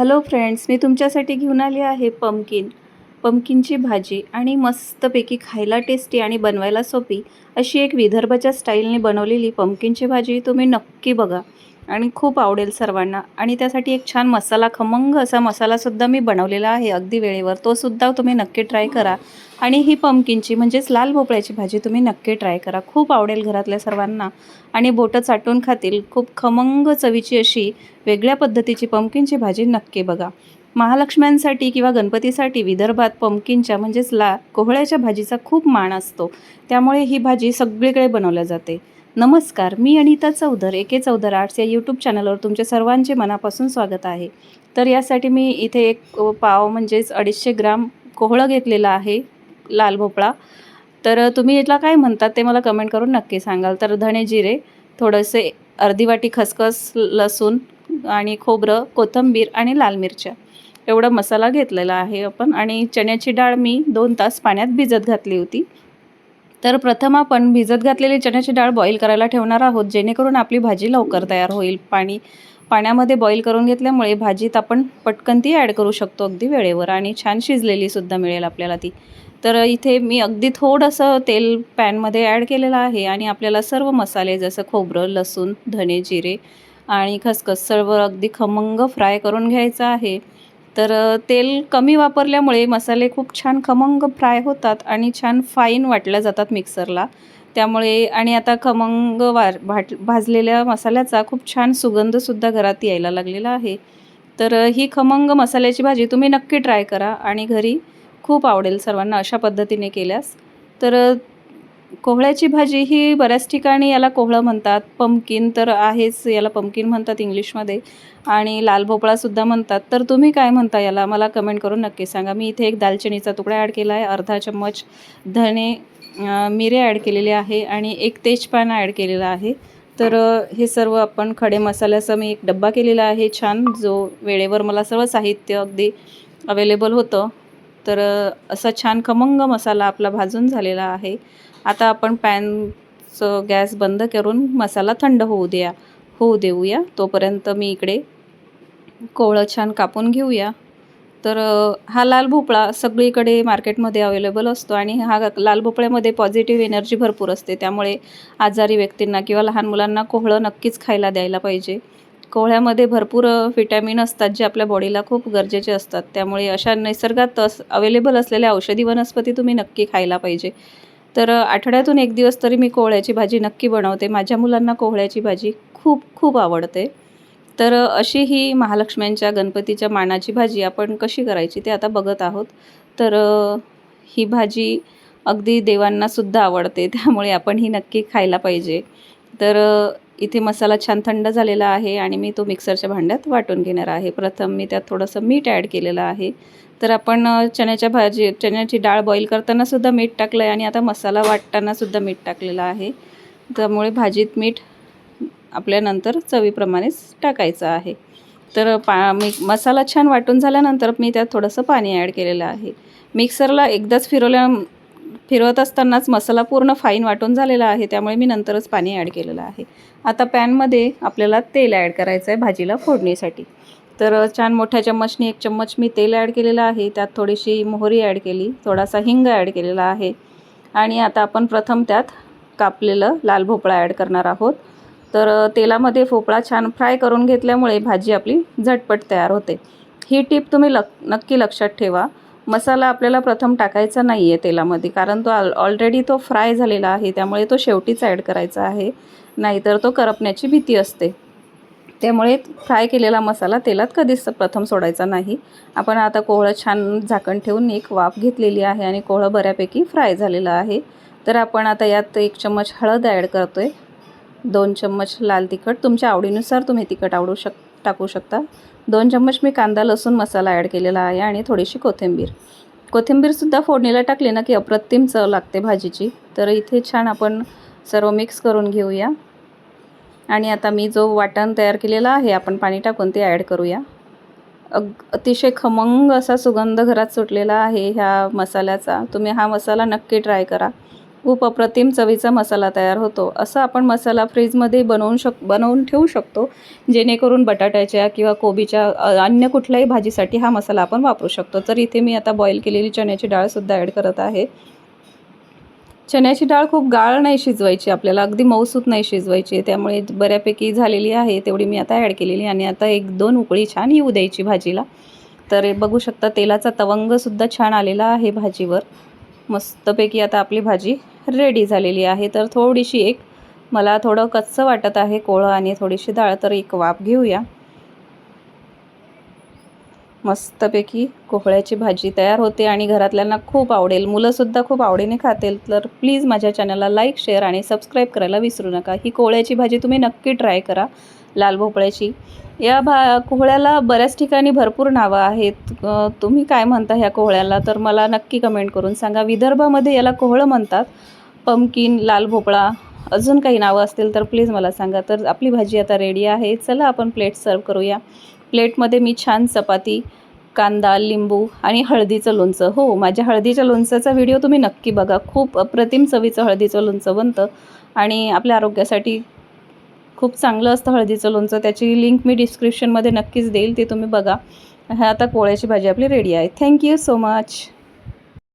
Hello friends मी तुमच्यासाठी घेऊन आली आहे पम्किन पम्किनची भाजी आणि मस्तपैकी खायला टेस्टी आणि बनवायला सोपी अशी एक विदर्भाच्या स्टाईलने बनवलेली पम्किनची भाजी तुम्ही नक्की बघा. आणि खूप आवडेल सर्वांना. आणि त्यासाठी एक छान मसाला खमंग असा मसालासुद्धा मी बनवलेला आहे अगदी वेळेवर. तोसुद्धा तुम्ही नक्की ट्राय करा. आणि ही पमकिनची म्हणजेच लाल भोपळ्याची भाजी तुम्ही नक्की ट्राय करा. खूप आवडेल घरातल्या सर्वांना. आणि बोटं चाटून खातील. खूप खमंग चवीची अशी वेगळ्या पद्धतीची पमकिनची भाजी नक्की बघा. महालक्ष्म्यांसाठी किंवा गणपतीसाठी विदर्भात पमकिनच्या म्हणजेच ला कोहळ्याच्या भाजीचा खूप मान असतो. त्यामुळे ही भाजी सगळीकडे बनवल्या जाते. नमस्कार मी अनिता चौधर एके चौधर आर्ट्स या यूट्यूब चॅनलवर तुमचे सर्वांचे मनापासून स्वागत आहे. तर यासाठी मी इथे एक पाव म्हणजेच अडीचशे ग्राम कोहळं घेतलेलं आहे लाल भोपळा. तर तुम्ही याला काय म्हणतात ते मला कमेंट करून नक्की सांगाल. तर धणे जिरे थोडंसे अर्धी वाटी खसखस लसूण आणि खोबरं कोथिंबीर आणि लाल मिरच्या. एवढा मसाला घेतलेला आहे आपण आणि चण्याची डाळ मी दोन तास पाण्यात भिजत घातली होती. तर प्रथम आपण भिजत घातलेली चण्याची डाळ बॉईल करायला ठेवणार आहोत जेणेकरून आपली भाजी लवकर तयार होईल. पाणी पाण्यामध्ये बॉईल करून घेतल्यामुळे भाजीत आपण पटकन ती ॲड करू शकतो अगदी वेळेवर आणि छान शिजलेलीसुद्धा मिळेल आपल्याला ती. तर इथे मी अगदी थोडंसं तेल पॅनमध्ये ॲड केलेलं आहे आणि आपल्याला सर्व मसाले जसं खोबरं लसूण धने जिरे आणि खसखस सर्व अगदी खमंग फ्राय करून घ्यायचं आहे. तर तेल कमी वापरल्यामुळे मसाले खूप छान खमंग फ्राय होतात आणि छान फाईन वाटल्या जातात मिक्सरला त्यामुळे आणि आता खमंग वार भाट भाजलेल्या मसाल्याचा खूप छान सुगंधसुद्धा घरात यायला लागलेला आहे. तर ही खमंग मसाल्याची भाजी तुम्ही नक्की ट्राय करा आणि घरी खूप आवडेल सर्वांना अशा पद्धतीने केल्यास. तर कोहळ्याची भाजी ही बऱ्याच ठिकाणी याला कोहळं म्हणतात. पमकिन तर आहेच याला पमकिन म्हणतात इंग्लिशमध्ये. आणि लाल भोपळासुद्धा म्हणतात. तर तुम्ही काय म्हणता याला? मला कमेंट करून नक्की सांगा. मी इथे एक दालचिनीचा तुकडा ॲड केला आहे अर्धा चम्मच धणे मिरे ॲड केलेले आहे आणि एक तेजपान ॲड केलेला आहे. तर हे सर्व आपण खडे मसाल्याचा मी एक डब्बा केलेला आहे छान. जो वेळेवर मला सर्व साहित्य अगदी अवेलेबल होतं. तर असा छान खमंग मसाला आपला भाजून झालेला आहे. आता आपण पॅनचं गॅस बंद करून मसाला थंड होऊ द्या होऊ देऊया. तोपर्यंत मी इकडे कोवळं छान कापून घेऊया. तर हा लाल भोपळा सगळीकडे मार्केटमध्ये अवेलेबल असतो आणि हा लाल भोपळ्यामध्ये पॉझिटिव्ह एनर्जी भरपूर असते. त्यामुळे आजारी व्यक्तींना किंवा लहान मुलांना कोहळं नक्कीच खायला द्यायला पाहिजे. कोहळ्यामध्ये भरपूर व्हिटॅमिन असतात जे आपल्या बॉडीला खूप गरजेचे असतात. त्यामुळे अशा निसर्गात अस अवेलेबल असलेल्या औषधी वनस्पती तुम्ही नक्की खायला पाहिजे. तर आठवड्यातून एक दिवस तरी मी कोहळ्याची भाजी नक्की बनवते. माझ्या मुलांना कोहळ्याची भाजी खूप खूप आवडते. तर अशी ही महालक्ष्म्यांच्या गणपतीच्या मानाची भाजी आपण कशी करायची ते आता बघत आहोत. तर ही भाजी अगदी देवांनासुद्धा आवडते. त्यामुळे आपण ही नक्की खायला पाहिजे. तर इथे मसाला छान थंड झालेला आहे आणि मी तो मिक्सरच्या भांड्यात वाटून घेणार आहे. प्रथम मी त्यात थोडंसं मीठ ॲड केलेलं आहे. तर आपण चण्याच्या भाजी चण्याची डाळ बॉईल करतानासुद्धा मीठ टाकलं आहे आणि आता मसाला वाटतानासुद्धा मीठ टाकलेलं आहे. त्यामुळे भाजीत मीठ आपल्यानंतर चवीप्रमाणेच टाकायचं आहे. तर पा मी मसाला छान वाटून झाल्यानंतर मी त्यात थोडंसं पाणी ॲड केलेलं आहे. मिक्सरला एकदाच फिरवल्या फिरवत असतानाच मसाला पूर्ण फाईन वाटून झालेला आहे त्यामुळे मी नंतरच पाणी ॲड केलेलं आहे. आता पॅनमध्ये आपल्याला तेल ॲड करायचं आहे भाजीला फोडणीसाठी. तर छान मोठ्या चम्मचनी एक चम्मच मी तेल ॲड केलेलं आहे त्यात थोडीशी मोहरी ॲड केली थोडासा हिंग ॲड केलेला आहे. आणि आता आपण प्रथम त्यात कापलेलं लाल भोपळा ॲड करणार आहोत. तर तेलामध्ये भोपळा छान फ्राय करून घेतल्यामुळे भाजी आपली झटपट तयार होते. ही टीप तुम्ही लक नक्की लक्षात ठेवा. मसाला आपल्याला प्रथम टाकायचा नाही आहे तेलामध्ये कारण तो ऑल ऑलरेडी तो फ्राय झालेला आहे त्यामुळे तो शेवटीच ॲड करायचा आहे. नाहीतर तो करपण्याची भीती असते. त्यामुळे फ्राय केलेला मसाला तेलात कधीच प्रथम सोडायचा नाही. आपण आता कोहळं छान झाकण ठेवून एक वाफ घेतलेली आहे आणि कोहळं बऱ्यापैकी फ्राय झालेलं आहे. तर आपण आता यात एक चम्मच हळद ॲड करतो आहे दोन चम्मच लाल तिखट तुमच्या आवडीनुसार तुम्ही तिखट आवडू शक टाकू शकता. दोन चम्मच मी कांदा लसूण मसाला ॲड केलेला आहे आणि थोडीशी कोथिंबीर. कोथिंबीरसुद्धा फोडणीला टाकली ना की अप्रतिम चव लागते भाजीची. तर इथे छान आपण सर्व मिक्स करून घेऊया. आणि आता मी जो वाटण तयार केलेला आहे आपण पाणी टाकून ते ॲड करूया. अग अतिशय खमंग असा सुगंध घरात सुटलेला आहे ह्या मसाल्याचा. तुम्ही हा मसाला नक्की ट्राय करा. खूप अप्रतिम चवीचा मसाला तयार होतो. असा आपण मसाला फ्रीजमध्ये बनवून शक बनवून ठेवू शकतो. जेणेकरून बटाट्याच्या किंवा कोबीच्या अन्य कुठल्याही भाजीसाठी हा मसाला आपण वापरू शकतो. तर इथे मी आता बॉईल केलेली चण्याची डाळसुद्धा ॲड करत आहे. चण्याची डाळ खूप गाळ नाही शिजवायची आपल्याला. अगदी मऊसूत नाही शिजवायची. त्यामुळे बऱ्यापैकी झालेली आहे. तेवढी मी आता ॲड केलेली आणि आता एक दोन उकळी छान येऊ द्यायची भाजीला. तर बघू शकता तेलाचा तवंगसुद्धा छान आलेला आहे भाजीवर. मस्तपैकी आता आपली भाजी रेडी झालेली आहे. तर थोडीशी एक मला थोडं कच्चं वाटत आहे कोळं आणि थोडीशी डाळ तर एक वाफ घेऊया. मस्तपैकी कोहळ्याची भाजी तयार होते आणि घरातल्यांना खूप आवडेल. मुलंसुद्धा खूप आवडीने खातील. तर प्लीज माझ्या चॅनलला लाईक शेअर आणि सबस्क्राईब करायला विसरू नका. ही कोहळ्याची भाजी तुम्ही नक्की ट्राय करा. लाल भोपळ्याची. या भा कोहळ्याला बऱ्याच ठिकाणी भरपूर नावं आहेत. तुम्ही काय म्हणता ह्या कोहळ्याला? तर मला नक्की कमेंट करून सांगा. विदर्भामध्ये याला कोहळं म्हणतात. पमकिन लाल भोपळा अजून काही नावं असतील तर प्लीज मला सांगा. तर आपली भाजी आता रेडी आहे. चला आपण प्लेट सर्व करूया. प्लेटमध्ये मी छान चपाती कांदा लिंबू आणि हळदीचं लोणचं. हो माझ्या हळदीच्या लोणच्याचा व्हिडिओ तुम्ही नक्की बघा. खूप अप्रतिम चवीचं हळदीचं लोणचं बनतं. आणि आपल्या आरोग्यासाठी खूप चांगलं असतं हळदीचं लोणचं. त्याची लिंक मी डिस्क्रिप्शनमध्ये नक्कीच देईल ते तुम्ही बघा. ह्या आता कोळ्याची भाजी आपली रेडी आहे. Thank you so much